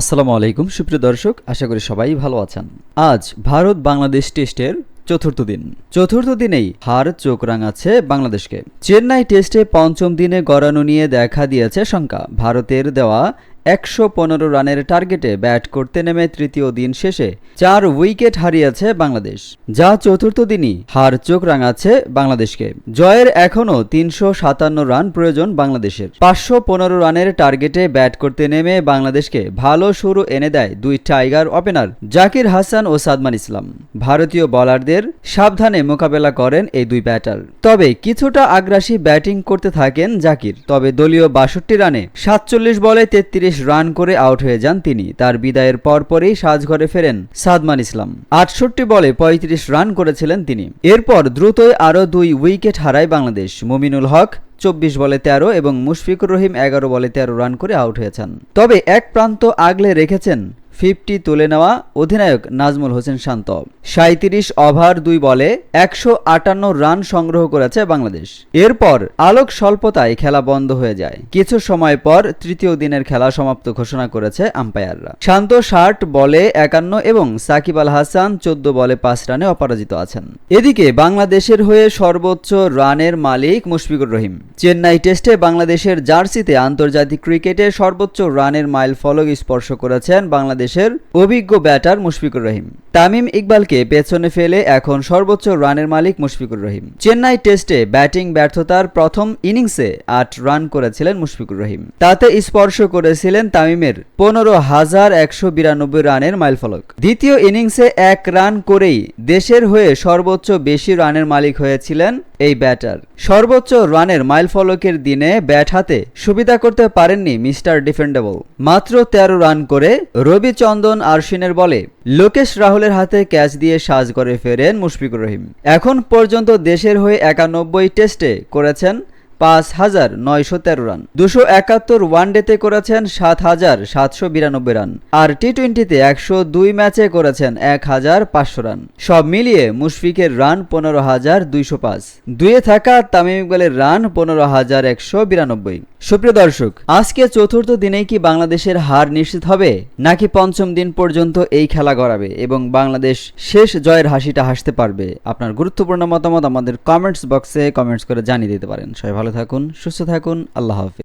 আসসালামু আলাইকুম, সুপ্রিয় দর্শক, আশা করি সবাই ভালো আছেন। আজ ভারত বাংলাদেশ টেস্টের চতুর্থ দিন। চতুর্থ দিনেই হার চোখ রাঙাচ্ছে বাংলাদেশকে। চেন্নাই টেস্টে পঞ্চম দিনে গড়ানো নিয়ে দেখা দিয়েছে শঙ্কা। ভারতের দেওয়া একশো পনেরো রানের টার্গেটে ব্যাট করতে নেমে তৃতীয় দিন শেষে চার উইকেট হারিয়েছে বাংলাদেশ, যা চতুর্থ দিনই হার চোখ রাঙাচ্ছে বাংলাদেশকে। জয়ের এখনও তিনশো সাতান্ন রান প্রয়োজন বাংলাদেশের। পাঁচশো পনেরো রানের টার্গেটে ব্যাট করতে নেমে বাংলাদেশকে ভালো শুরু এনে দেয় দুই টাইগার ওপেনার জাকির হাসান ও সাদমান ইসলাম। ভারতীয় বোলারদের সাবধানে মোকাবেলা করেন এই দুই ব্যাটার। তবে কিছুটা আগ্রাসী ব্যাটিং করতে থাকেন জাকির, তবে দলীয় বাষট্টি রানে সাতচল্লিশ বলে তেত্রিশ রান করে আউট হয়ে যান তিনি। তার বিদায়ের পরপরই সাজঘরে ফেরেন সাদমান ইসলাম। আটষট্টি বলে ৩৫ রান করেছিলেন তিনি। এরপর দ্রুতই আরও দুই উইকেট হারায় বাংলাদেশ। মুমিনুল হক চব্বিশ বলে তেরো এবং মুশফিকুর রহিম এগারো বলে তেরো রান করে আউট হয়েছেন। তবে এক প্রান্ত আগলে রেখেছেন ফিফটি তুলে নেওয়া অধিনায়ক নাজমুল হোসেন শান্ত। সাঁত্রিশ ওভার দুই বলে একশো আটান্ন রান সংগ্রহ করেছে বাংলাদেশ। এরপর আলোক স্বল্পতায় খেলা বন্ধ হয়ে যায়। কিছু সময় পর তৃতীয় দিনের খেলা সমাপ্ত ঘোষণা করেছে আম্পায়াররা। শান্ত ষাট বলে একান্ন এবং সাকিব আল হাসান চোদ্দ বলে পাঁচ রানে অপরাজিত আছেন। এদিকে বাংলাদেশের হয়ে সর্বোচ্চ রানের মালিক মুশফিকুর রহিম। চেন্নাই টেস্টে বাংলাদেশের জার্সিতে আন্তর্জাতিক ক্রিকেটে সর্বোচ্চ রানের মাইল ফলক স্পর্শ করেছেন বাংলাদেশের অভিজ্ঞ ব্যাটার মুশফিকুর রহিম। তামিম ইকবালকে পেছনে ফেলে এখন সর্বোচ্চ রানের মালিক মুশফিকুর রহিম। চেন্নাই টেস্টে ব্যাটিং ব্যর্থতার প্রথম ইনিংসে আট রান করেছিলেন মুশফিকুর রহিম। তাতে স্পর্শ করেছিলেন তামিমের পনেরো হাজার একশো বিরানব্বই রানের মাইলফলক। দ্বিতীয় ইনিংসে এক রান করেই দেশের হয়ে সর্বোচ্চ বেশি রানের মালিক হয়েছিলেন এই ব্যাটার। সর্বোচ্চ রানের মাইলফলকের দিনে ব্যাট হাতে সুবিধা করতে পারেননি মিস্টার ডিফেন্ডেবল। মাত্র তেরো রান করে রবিচন্দন আরশিনের বলে লোকেশ রাহুলের হাতে ক্যাচ দিয়ে সাজ করে ফেরেন মুশফিকুর রহিম। এখন পর্যন্ত দেশের হয়ে একানব্বই টেস্টে করেছেন পাঁচ হাজার নয়শো তেরো রান। দুশো একাত্তর ওয়ানডেতে করেছেন সাত হাজার সাতশো বিরানব্বই রান। আর টি টোয়েন্টিতে একশো দুই ম্যাচে করেছেন এক হাজার পাঁচশো রান। সব মিলিয়ে মুশফিকের রান পনেরো হাজার দুইশো পাঁচ। দুয়ে থাকা তামিম ইকবালের রান পনেরো হাজার একশো বিরানব্বই। সুপ্রিয় দর্শক, আজকে চতুর্থ দিনেই কি বাংলাদেশের হার নিশ্চিত হবে? নাকি পঞ্চম দিন পর্যন্ত এই খেলা গড়াবে এবং বাংলাদেশ শেষ জয়ের হাসিটা হাসতে পারবে? আপনার গুরুত্বপূর্ণ মতামত আমাদের কমেন্টস বক্সে কমেন্টস করে জানিয়ে দিতে পারেন। সবাই ভালো থাকুন, সুস্থ থাকুন, আল্লাহ হাফিজ।